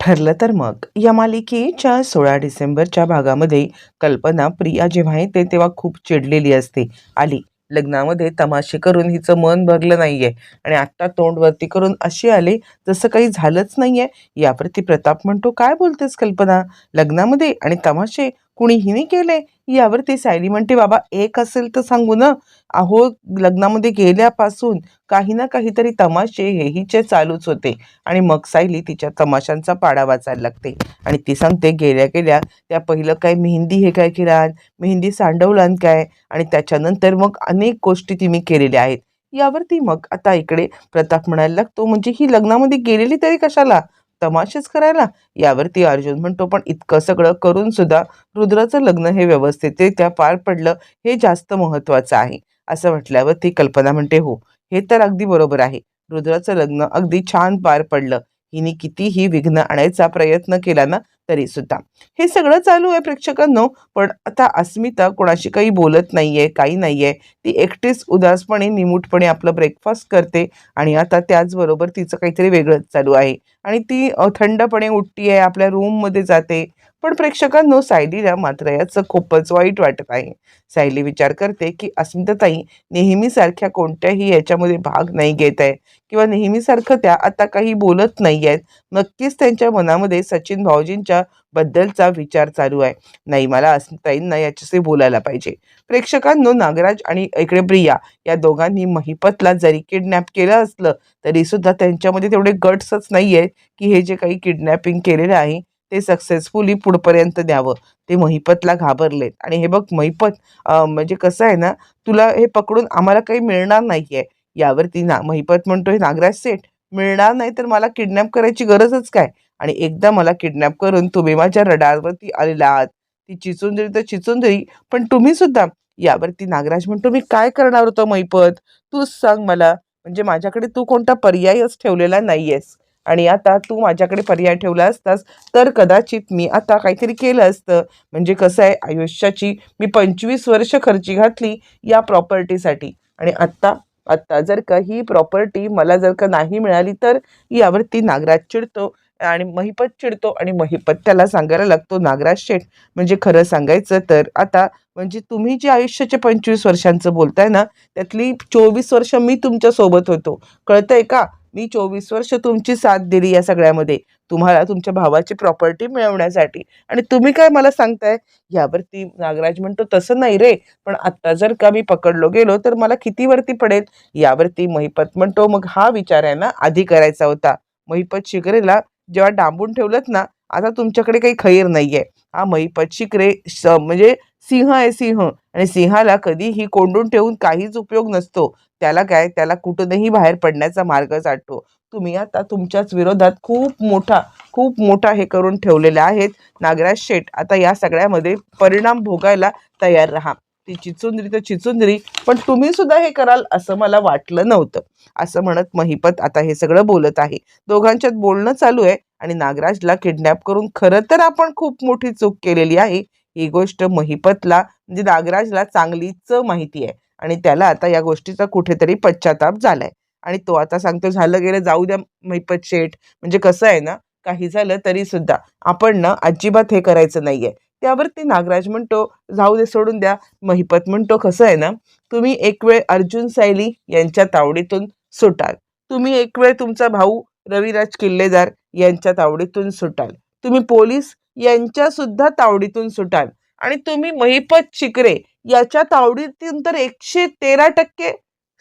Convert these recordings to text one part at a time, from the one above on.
ठरलं तर मग. या मालिकेच्या सोळा डिसेंबरच्या भागामध्ये कल्पना प्रिया जेव्हा येते तेव्हा खूप चिडलेली असते. आली. लग्नामध्ये तमाशे करून हिचं मन भरलं नाहीये. आणि आत्ता तोंडवरती करून अशी आले जसं काही झालंच नाहीये. याप्रती प्रताप म्हणतो काय बोलतेस कल्पना? लग्नामध्ये आणि तमाशे? कुणी हिने केले यावरती सायली म्हणते बाबा एक असेल तर सांगू ना. अहो लग्नामध्ये गेल्यापासून काही ना काहीतरी तमाशे हे हिचे चालूच होते. आणि मग सायली तिच्या तमाशांचा पाडा वाचायला लागते. आणि ती सांगते गेल्या गेल्या त्या पहिलं काय मेहंदी हे काय केलान मेहंदी सांडवलान काय? आणि त्याच्यानंतर मग अनेक गोष्टी तिने केलेल्या आहेत. यावरती मग आता इकडे प्रताप म्हणायला लागतो म्हणजे ही लग्नामध्ये गेलेली तरी कशाला? तमाशेच करायला? यावरती अर्जुन म्हणतो पण इतकं सगळं करून सुद्धा रुद्राचं लग्न हे व्यवस्थितरित्या पार पडलं हे जास्त महत्त्वाचं आहे. असं म्हटल्यावर ती कल्पना म्हणते हो हे तर अगदी बरोबर आहे. रुद्राचं लग्न अगदी छान पार पडलं. हिने कितीही विघ्न आणायचा प्रयत्न केला ना तरी सुद्धा हे सगळं चालू आहे प्रेक्षकांनो पण आता अस्मिता कोणाशी काही बोलत नाहीये काही नाहीये. ती एकटीच उदासपणे निमूटपणे आपलं ब्रेकफास्ट करते आणि आता त्याचबरोबर तिचं काहीतरी वेगळंच चालू आहे. आणि ती थंडपणे उठती आहे आपल्या रूममध्ये जाते. पण प्रेक्षकांनो सायलीला मात्र याचं खूपच वाईट वाटत आहे. सायली विचार करते की अस्मिताताई नेहमीसारख्या कोणत्याही याच्यामध्ये भाग नाही घेत आहे किंवा नेहमीसारखं त्या आता काही बोलत नाही आहेत. नक्कीच त्यांच्या मनामध्ये सचिन भाऊजींच्या बद्दलचा विचार चालू आहे. नाही मला अस्मिताईंना याच्याशी बोलायला पाहिजे. प्रेक्षकांनो नागराज आणि इकडे प्रिया या दोघांनी महिपतला जरी किडनॅप केलं असलं तरीसुद्धा त्यांच्यामध्ये तेवढे गट्सच नाही आहेत की हे जे काही किडनॅपिंग केलेलं आहे ते सक्सेसफुली पुढपर्यंत द्यावं. ते महिपतला घाबरलेत. आणि हे बघ महिपत म्हणजे कसं आहे ना तुला हे पकडून आम्हाला काही मिळणार नाही आहे यावरती ना महिपत म्हणतोय नागराज सेठ मिळणार नाही तर मला किडनॅप करायची गरजच काय? आणि एकदा मला किडनॅप करून तुम्ही माझ्या रडारवरती आलेला आहात ती चिचुंदरी तर चिचुंदरी पण तुम्ही सुद्धा यावरती नागराज म्हणतो मी काय करणार होतो महिपत? तूच सांग मला. म्हणजे माझ्याकडे तू कोणता पर्यायच ठेवलेला नाहीयेस. आणि आता तू माझ्याकडे पर्याय ठेवला असतास तर कदाचित मी आता काहीतरी केलं असतं. म्हणजे कसं आहे आयुष्याची मी पंचवीस वर्ष खर्ची घातली या प्रॉपर्टीसाठी. आणि आत्ता आत्ता जर का ही प्रॉपर्टी मला जर का नाही मिळाली तर यावरती नागराज चिडतो आणि महिपत चिडतो आणि महिपत त्याला सांगायला लागतो नागराज शेठ म्हणजे खरं सांगायचं तर आता म्हणजे तुम्ही जे आयुष्याचे पंचवीस वर्षांचं बोलताय ना त्यातली चोवीस वर्ष मी तुमच्यासोबत होतो. कळतंय का? मी चोवीस वर्ष तुमची साथ दिली या सगळ्यामध्ये. तुम्हाला तुमच्या भावाची प्रॉपर्टी मिळवण्यासाठी. आणि तुम्ही काय मला सांगताय? यावरती नागराज म्हणतो तसं नाही रे. पण आत्ता जर का मी पकडलो गेलो तर मला किती वरती पडेल? यावरती महिपत म्हणतो मग हा विचार आहे ना आधी करायचा होता. महिपत शिकरेला जेव्हा डांबून ठेवलंत ना आता तुमच्याकडे काही खैर नाही आहे हा महिपत शिकरे स- म्हणजे सिंह आहे सिंह. आणि सिंहाला कधीही कोंडून ठेवून काहीच उपयोग नसतो. त्याला काय त्याला कुठूनही बाहेर पडण्याचा मार्ग साठतो. तुम्ही आता तुमच्याच विरोधात खूप मोठा खूप मोठा हे करून ठेवलेले आहेत. नागराज शेठ आता या सगळ्यामध्ये परिणाम भोगायला तयार राहा. ती चिचुंदरी तर चिचुंदरी पण तुम्ही सुद्धा हे कराल असं मला वाटलं नव्हतं. असं म्हणत महिपत आता हे सगळं बोलत आहे. दोघांच्यात बोलणं चालू आहे आणि नागराजला किडनॅप करून खरं तर आपण खूप मोठी चूक केलेली आहे. ही गोष्ट महिपतला म्हणजे नागराजला चांगलीच माहिती आहे. आणि त्याला आता या गोष्टीचा कुठेतरी पश्चाताप झालाय. आणि तो आता सांगतो झालं गेलं जाऊ द्या महिपत शेठ. म्हणजे कसं आहे ना काही झालं तरी सुद्धा आपण ना अजिबात हे करायचं नाहीये. त्यावरती नागराज म्हणतो जाऊ दे सोडून द्या. महिपत म्हणतो कसं आहे ना तुम्ही एक वेळ अर्जुन सायली यांच्या तावडीतून सुटाल. तुम्ही एक वेळ तुमचा भाऊ रविराज किल्लेदार यांच्या तावडीतून सुटाल. तुम्ही पोलीस यांच्या सुद्धा तावडीतून सुटाल. आणि तुम्ही महिपत शिकरे याच्या तावडीतून तर एकशे तेरा टक्के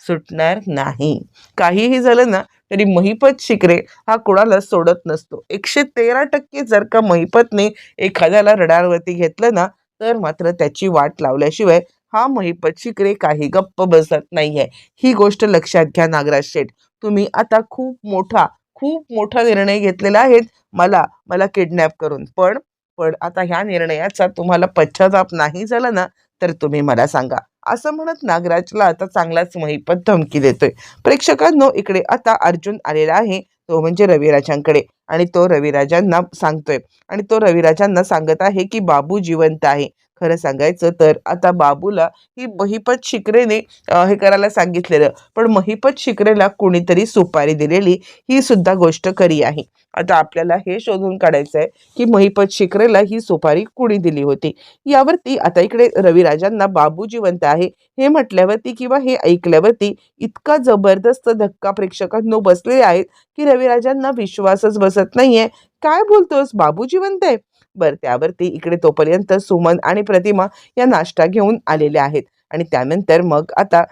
सुटणार नाही. काहीही झालं ना तरी महिपत शिकरे हा कोणाला सोडत नसतो. एकशे तेरा टक्के जर का महिपतने एखाद्याला रडारवरती घेतलं ना तर मात्र त्याची वाट लावल्याशिवाय हा महिपत शिकरे काही गप्प बसत नाहीये. ही गोष्ट लक्षात घ्या नागराज शेठ. तुम्ही आता खूप मोठा खूप मोठा निर्णय घेतलेला आहे. मला मला किडनॅप करून. पण पण आता ह्या निर्णयाचा तुम्हाला पश्चाताप नाही झाला ना तर तुम्ही मला सांगा. असं म्हणत नागराजला आता चांगलाच महिपत धमकी देतोय. प्रेक्षकांनो इकडे आता अर्जुन आलेला आहे. तो म्हणजे रविराजांकडे आणि तो रविराजांना सांगतोय. आणि तो रविराजांना सांगत आहे की बाबू जिवंत आहे. खरं सांगायचं तर आता बाबूला ही महिपत शिकरेने हे करायला सांगितलेलं. पण महिपत शिकरेला कोणीतरी सुपारी दिलेली ही सुद्धा गोष्ट खरी आहे. आता आपल्याला हे शोधून काढायचं आहे की महिपत शिकरेला ही सुपारी कुणी दिली होती? यावरती आता इकडे रविराजांना बाबू जिवंत आहे. हे म्हटल्यावरती किंवा हे ऐकल्यावरती इतका जबरदस्त धक्का प्रेक्षकांनो बसलेले आहेत की रविराजांना विश्वासच बसत नाहीये. काय बोलतोस? बाबू जिवंत आहे? बरं त्यावरती इकडे तोपर्यंत सुमन आणि प्रतिमा या नाश्ता घेऊन आलेल्या आहेत. आणि त्यानंतर मग आता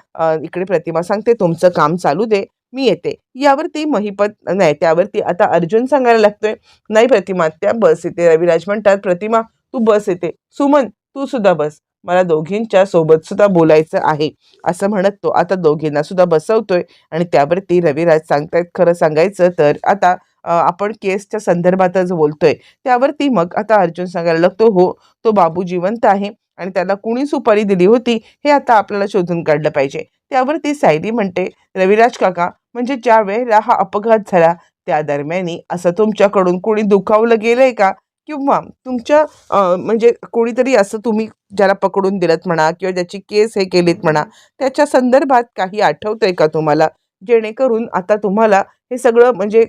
इकडे प्रतिमा सांगते तुमचं काम चालू दे मी येते. यावरती महिपत नाही त्यावरती आता अर्जुन सांगायला लागतोय नाही प्रतिमा त्या बस येते. रविराज म्हणतात प्रतिमा तू बस येते. सुमन तू सुद्धा बस. मला दोघींच्या सोबत सुद्धा बोलायचं आहे. असं म्हणत तो आता दोघींना सुद्धा बसवतोय. आणि त्यावरती रविराज सांगतायत खरं सांगायचं तर आता आपण केसच्या संदर्भातच बोलतोय. त्यावरती मग आता अर्जुन सांगायला लागतो हो तो बाबू जिवंत आहे आणि त्याला कुणी सुपारी दिली होती हे आता आपल्याला शोधून काढलं पाहिजे. त्यावरती सायली म्हणते रविराज काका म्हणजे ज्या वेळेला हा अपघात झाला त्या दरम्यानी असं तुमच्याकडून कोणी दुखावलं गेलंय का? किंवा तुमच्या म्हणजे कोणीतरी असं तुम्ही ज्याला पकडून दिलं म्हणा किंवा ज्याची केस हे केलीत म्हणा त्याच्या संदर्भात काही आठवतंय का तुम्हाला? जेणेकरून आता तुम्हाला हे सगळं म्हणजे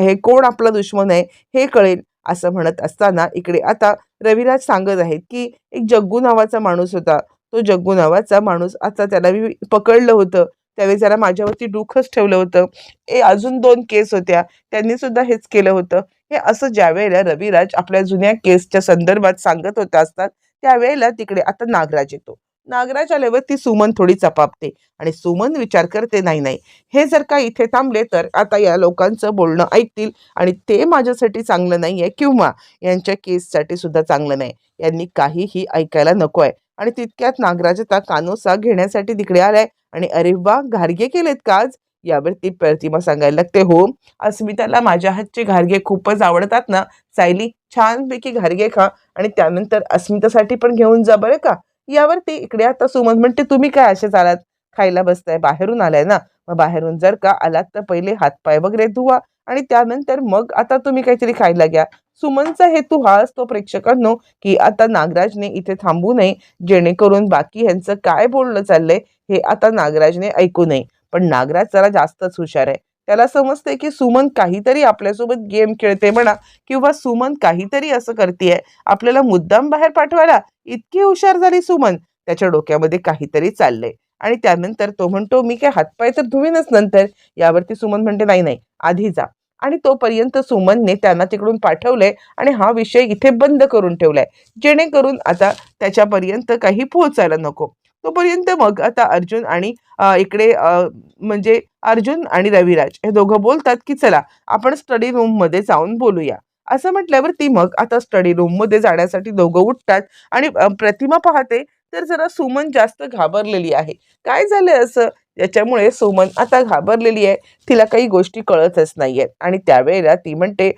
हे कोण आपला दुश्मन आहे हे कळेल असं म्हणत असताना इकडे आता रविराज सांगत आहेत की एक जग्गू नावाचा माणूस होता. तो जग्गू नावाचा माणूस आता त्याला मी पकडलं होतं. त्यावेळी जरा माझ्यावरती डुखच ठेवलं होतं. ए अजून दोन केस होत्या. त्यांनी सुद्धा हेच केलं होतं. हे असं ज्यावेळेला रविराज आपल्या जुन्या केसच्या संदर्भात सांगत होता असतात त्यावेळेला तिकडे आता नागराज येतो. नागराच्या आल्यावर ती सुमन थोडी चपापते. आणि सुमन विचार करते नाही नाही हे जर का इथे थांबले तर आता या लोकांचं बोलणं ऐकतील आणि ते माझ्यासाठी चांगलं नाही आहे किंवा यांच्या केससाठी सुद्धा चांगलं नाही. यांनी काहीही ऐकायला नको आहे आणि तितक्यात नागराज आता कानोसा घेण्यासाठी तिकडे आलाय आणि अरे वा घारगे केलेत का आज? यावरती प्रतिमा सांगायला लागते. हो अस्मिताला माझ्या हातचे घारगे खूपच आवडतात ना. सायली छानपैकी घारगे खा आणि त्यानंतर अस्मितासाठी पण घेऊन जा बरं का. यावरती इकडे आता सुमन म्हणते तुम्ही काय असेच आलात खायला बसताय बाहेरून आलाय ना? मग बाहेरून जर का आलात तर पहिले हातपाय वगैरे धुवा आणि त्यानंतर मग आता तुम्ही काहीतरी खायला घ्या. सुमनचा हेतू हा असतो प्रेक्षकांनो की आता नागराजने इथे थांबू नये जेणेकरून बाकी ह्यांचं काय बोलणं चाललंय हे आता नागराजने ऐकू नये. पण नागराज जरा जास्तच हुशार आहे. त्याला समजते की सुमन काहीतरी आपल्यासोबत गेम खेळते म्हणा किंवा सुमन काहीतरी असं करते आपल्याला मुद्दाम बाहेर पाठवायला इतकी हुशार झाली सुमन. त्याच्या डोक्यामध्ये काहीतरी चाललंय. आणि त्यानंतर तो म्हणतो मी काय हातपाय तर धुवीनच नंतर. यावरती सुमन म्हणते नाही नाही आधी जा. आणि तोपर्यंत सुमनने त्यांना तिकडून पाठवलंय आणि हा विषय इथे बंद करून ठेवलाय. जेणेकरून आता त्याच्यापर्यंत काही पोहोचायला नको. तोपर्यंत मग आता अर्जुन आणि इकडे म्हणजे अर्जुन आणि रविराज हे दोघं बोलतात की चला आपण स्टडी रूममध्ये जाऊन बोलूया. असं म्हटल्यावर ती मग आता स्टडी रूममध्ये जाण्यासाठी दोघं उठतात आणि प्रतिमा पाहते तर जरा सुमन जास्त घाबरलेली आहे. काय झालं असं? याच्यामुळे सुमन आता घाबरलेली आहे. तिला काही गोष्टी कळतच नाही आहेत आणि त्यावेळेला ती म्हणते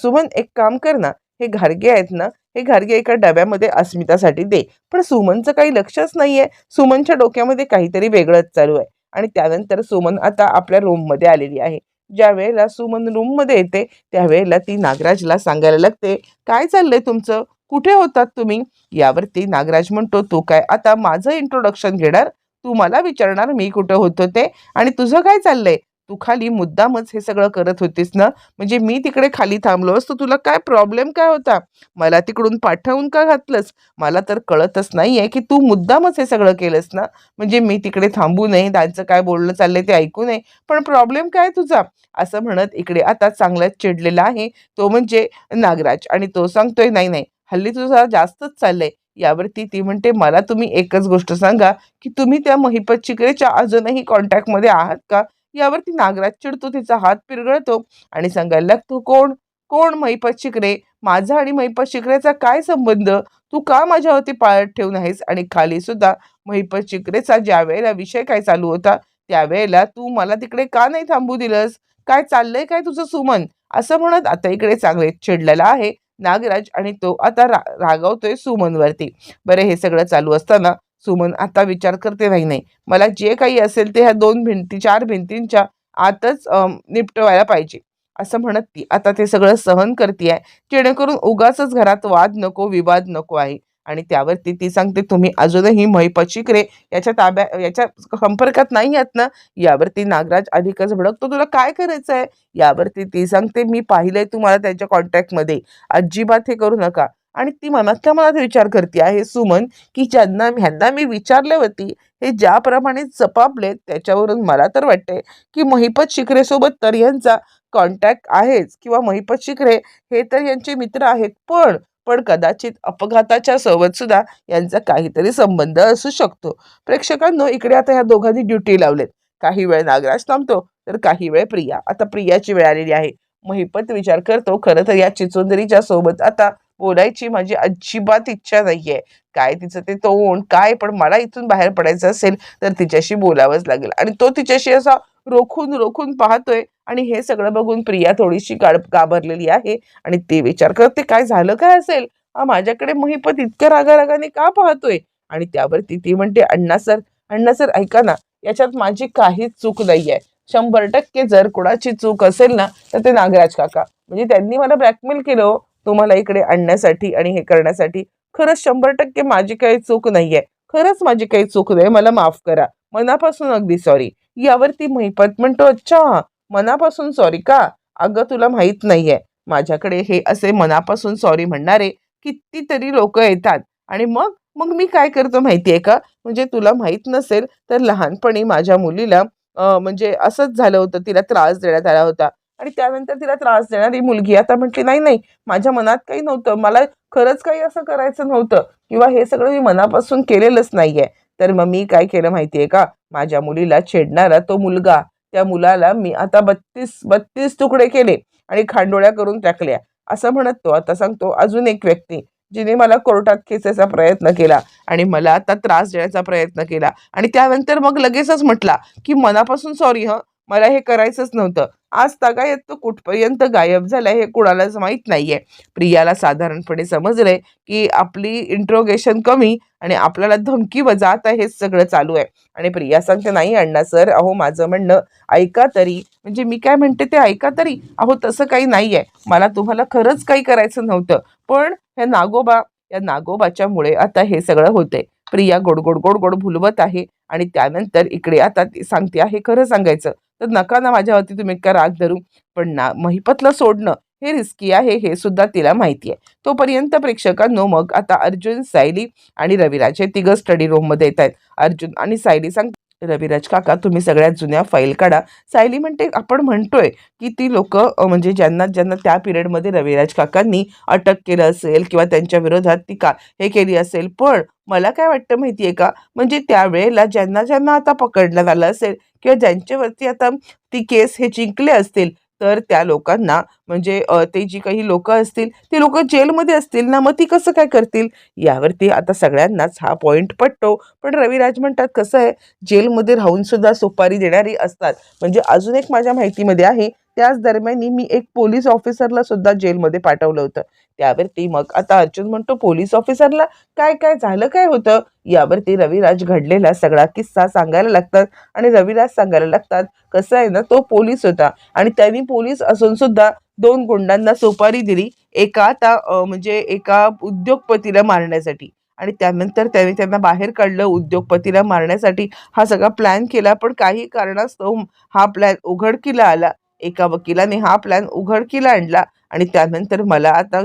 सुमन एक काम कर ना. हे घारगे आहेत ना हे घरगे एका डब्यामध्ये अस्मितासाठी दे. पण सुमनचं काही लक्षच नाहीये. सुमनच्या डोक्यामध्ये काहीतरी वेगळंच चालू आहे. आणि त्यानंतर सुमन आता आपल्या रूममध्ये आलेली आहे. ज्या वेळेला सुमन रूममध्ये येते त्यावेळेला ती नागराजला सांगायला लागते काय चाललंय तुमचं? कुठे होतात तुम्ही? यावरती नागराज म्हणतो तू काय आता माझं इंट्रोडक्शन घेणार? तू मला विचारणार मी कुठं होतो ते? आणि तुझं काय चाललंय? तू खाली मुद्दामच हे सगळं करत होतीस ना? म्हणजे मी तिकडे खाली थांबलो असतो तुला काय प्रॉब्लेम काय होता? मला तिकडून पाठवून का घातलंस? मला तर कळतच नाही आहे की तू मुद्दामच हे सगळं केलंस ना? म्हणजे मी तिकडे थांबू नये त्यांचं काय बोलणं चाललंय ते ऐकू नये. पण प्रॉब्लेम काय तुझा? असं म्हणत इकडे आता चांगलाच चिडलेला आहे. तो म्हणजे नागराज आणि तो सांगतोय नाही नाही हल्ली तुझा जास्तच चाललंय. यावरती ती म्हणते मला तुम्ही एकच गोष्ट सांगा की तुम्ही त्या महिपत चिकरेच्या अजूनही कॉन्टॅक्टमध्ये आहात का? यावरती नागराज चिडतो तिचा हात पिरगळतो आणि सांगायला लागतो कोण? कोण महिपत शिकरे? माझा आणि महिपत शिकरेचा काय संबंध? तू का माझ्यावरती पाळत ठेवून आहेस? आणि खाली सुद्धा महिपत शिकरेचा ज्या वेळेला विषय काय चालू होता त्यावेळेला तू मला तिकडे का नाही थांबू दिलंस? काय चाललंय काय तुझं सुमन? असं म्हणत आता इकडे चांगले चिडलेला आहे नागराज आणि तो आता रा रागवतोय सुमनवरती. बरं हे सगळं चालू असताना सुमन आता विचार करते नाही नाही. मला जे काही असेल ते ह्या दोन भिंती चार भिंतींच्या आतच निपटवायला पाहिजे. असं म्हणत ती आता ते सगळं सहन करते आहे जेणेकरून उगाचच घरात वाद नको विवाद नको आहे. आणि त्यावरती ती सांगते तुम्ही अजूनही महिपत शिकरे याच्या ताब्या याच्या संपर्कात नाही आहात ना? यावरती नागराज अधिकच भडकतो. तुला काय करायचं आहे यावरती ती सांगते मी पाहिलंय तुम्हाला त्यांच्या कॉन्टॅक्टमध्ये. अजिबात हे करू नका. आणि ती मनातल्या मनात विचार करते आहे सुमन की ज्यांना ह्यांना मी विचारले होती हे ज्याप्रमाणे जपापले त्याच्यावरून मला तर वाटते की महिपत शिकरेसोबत तर यांचा कॉन्टॅक्ट आहेच किंवा महिपत शिकरे हे तर यांचे मित्र आहेत पण पण कदाचित अपघाताच्या सोबत सुद्धा यांचा काहीतरी संबंध असू शकतो. प्रेक्षकांनो इकडे आता ह्या दोघांनी ड्युटी लावलेत. काही वेळ नागराज थांबतो तर काही वेळ प्रिया. आता प्रियाची वेळ आलेली आहे. महिपत विचार करतो खरं तर या चिचुंदरीच्या सोबत आता बोलायची माझी अजिबात इच्छा नाहीये. काय तिचं ते तोंड काय पण मला इथून बाहेर पडायचं असेल तर तिच्याशी बोलावंच लागेल. आणि तो तिच्याशी असा रोखून रोखून पाहतोय. आणि हे सगळं बघून प्रिया थोडीशी काळ घाबरलेली आहे. आणि ते विचार करते काय झालं काय असेल? हा माझ्याकडे महिपत इतक्या रागारागाने का पाहतोय? आणि त्यावरती ती म्हणते अण्णा सर अण्णा सर ऐका ना याच्यात माझी काहीच चूक नाहीये. शंभर टक्के जर कोणाची चूक असेल ना तर ते नागराज काका. म्हणजे त्यांनी मला ब्लॅकमेल केलं हो. तुम्हाला इकडे आणण्यासाठी आणि हे करण्यासाठी खरंच शंभर टक्के माझी काही चूक नाहीये. खरंच माझी काही चूक नाही मला माफ करा. मनापासून अगदी सॉरी यावरती महिपत म्हणतो अच्छा मनापासून सॉरी का? अगं तुला माहीत नाहीये. माझ्याकडे हे असे मनापासून सॉरी म्हणणारे कितीतरी लोक येतात. आणि मग मग मी काय करतो माहिती आहे का? म्हणजे तुला माहीत नसेल तर लहानपणी माझ्या मुलीला म्हणजे असंच झालं होतं. तिला त्रास देण्यात आला होता. आणि त्यानंतर तिला त्रास देणारी मुलगी. आता म्हटली नाही नाही माझ्या मनात काही नव्हतं. मला खरंच काही असं करायचं नव्हतं. किंवा हे सगळं मी मनापासून केलेलंच नाहीये. तर मग मी काय केलं माहितीये का? माझ्या मुलीला छेडणारा तो मुलगा. त्या मुलाला मी आता बत्तीस बत्तीस तुकडे केले आणि खांडोळ्या करून टाकल्या. असं म्हणत तो आता सांगतो अजून एक व्यक्ती जिने मला कोर्टात खेचायचा प्रयत्न केला आणि मला आता त्रास देण्याचा प्रयत्न केला. आणि त्यानंतर मग लगेचच म्हटला की मनापासून सॉरी हं. मला हे करायचंच नव्हतं. आज तागायत तो कुठपर्यंत गायब झालाय हे कुणालाच माहीत नाहीये. प्रियाला साधारणपणे समजलंय की आपली इंट्रोगेशन कमी आणि आपल्याला धमकी वजात आहे हेच सगळं चालू आहे. आणि प्रिया सांगते नाही अण्णा सर अहो माझं म्हणणं ऐका तरी. म्हणजे मी काय म्हणते ते ऐका तरी. अहो तसं काही नाहीये. मला तुम्हाला खरंच काही करायचं नव्हतं. पण हे नागोबा या नागोबाच्यामुळे आता हे सगळं होतंय. प्रिया गोड गोड गोड गोड भुलवत आहे आणि त्यानंतर इकडे आता ती सांगते आहे खरं सांगायचं. तर नका ना माझ्यावरती तुम्ही इतका राग धरू. पण ना महिपतला सोडणं हे रिस्की आहे हे सुद्धा तिला माहिती आहे. तोपर्यंत प्रेक्षकांनो मग आता अर्जुन सायली आणि रविराज हे तिघं स्टडी रूममध्ये येत आहेत. अर्जुन आणि सायली सांग रविराज काका तुम्ही सगळ्यात जुन्या फाईल काढा. सायली म्हणते आपण म्हणतोय की ती लोक म्हणजे ज्यांना ज्यांना त्या पिरियडमध्ये रविराज काकांनी अटक केलं असेल किंवा त्यांच्या विरोधात ती का हे केली असेल. पण मला काय वाटतं माहिती आहे का? म्हणजे त्यावेळेला ज्यांना ज्यांना आता पकडण्यात आलं असेल किंवा ज्यांच्यावरती आता ती केस हे जिंकले असतील तर त्या लोकांना म्हणजे ते जी काही लोक असतील ते लोक जेलमध्ये असतील ना मग ती कसं काय करतील? यावरती आता सगळ्यांनाच हा पॉईंट पटतो. पण रविराज म्हणतात कसं आहे जेलमध्ये राहून सुद्धा सुपारी देणारी असतात. म्हणजे अजून एक माझ्या माहितीमध्ये आहे त्याच दरम्यान मी एक पोलीस ऑफिसरला सुद्धा जेलमध्ये पाठवलं होतं. त्यावरती मग आता अर्जुन म्हणतो पोलीस ऑफिसरला काय काय झालं काय होतं? यावरती रविराज घडलेला सगळा किस्सा सांगायला लागतात आणि रविराज सांगायला लागतात कसं आहे ना तो पोलीस होता आणि त्यांनी पोलीस असून सुद्धा दोन गुंडांना सुपारी दिली एका आता म्हणजे एका उद्योगपतीला मारण्यासाठी आणि त्यानंतर त्याने त्यांना बाहेर काढलं उद्योगपतीला मारण्यासाठी. हा सगळा प्लॅन केला पण काही कारणास्तव हा प्लॅन उघडकीला आला एका वकिलाने हा प्लॅन उघडकीला आणला. आणि त्यानंतर मला आता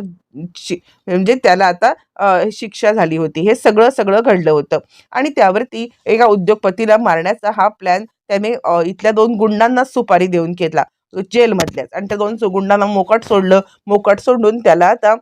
शि म्हणजे त्याला आता शिक्षा झाली होती. हे सगळं सगळं घडलं होतं. आणि त्यावरती एका उद्योगपतीला मारण्याचा हा प्लॅन त्याने इथल्या दोन गुंडांना सुपारी देऊन केला जेलमधल्याच. आणि त्या दोन गुंडांना मोकट सोडलं. मोकट सोडून त्याला आता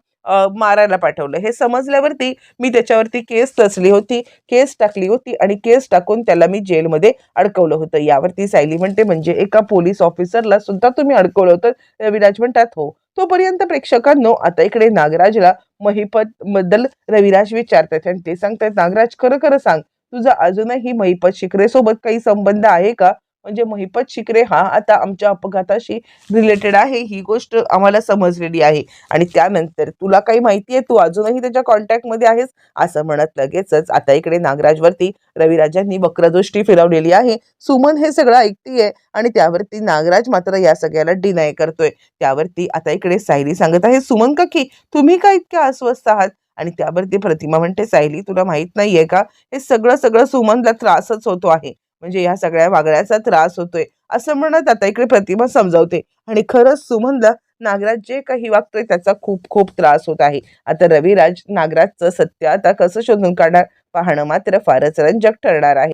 मारायला पाठवलं. हे समजल्यावरती मी त्याच्यावरती केस रचली होती केस टाकली होती आणि केस टाकून त्याला मी जेलमध्ये अडकवलं होतं. यावरती सायली म्हणते म्हणजे एका पोलीस ऑफिसरला सुद्धा तुम्ही अडकवलं होतं? रविराज म्हणतात हो. तोपर्यंत प्रेक्षकांनो आता इकडे नागराजला महिपत बद्दल रविराज विचारतात आणि ते सांगतात नागराज खरं खरं सांग. तुझा अजूनही महिपत शिकरेसोबत काही संबंध आहे का? म्हणजे महिपत शिकरे हा आता आमच्या अपघाताशी रिलेटेड आहे. ही गोष्ट आम्हाला समजलेली आहे. आणि त्यानंतर तुला काही माहिती आहे तू अजूनही त्याच्या कॉन्टॅक्टमध्ये आहेस? असं म्हणत लगेचच आता इकडे नागराजवरती रविराजांनी वक्रदृष्टी फिरवलेली आहे. सुमन हे सगळं ऐकतीये आणि त्यावरती नागराज मात्र या सगळ्याला डिनाय करतोय. त्यावरती आता इकडे सायली सांगत आहे सुमन काकी तुम्ही का इतक्या अस्वस्थ आहात? आणि त्यावरती प्रतिमा म्हणते सायली तुला माहीत नाहीये का? हे सगळं सगळं सुमनला त्रासच होतो आहे. म्हणजे या सगळ्या वागण्याचा त्रास होतोय. असं म्हणत आता इकडे प्रतिमा समजावते. आणि खरंच सुमनला नागराज जे काही वागतोय त्याचा खूप खूप त्रास होत आहे. आता रविराज नागराजचं सत्य आता कसं शोधून काढणार? पाहणं मात्र फारच रंजक ठरणार आहे.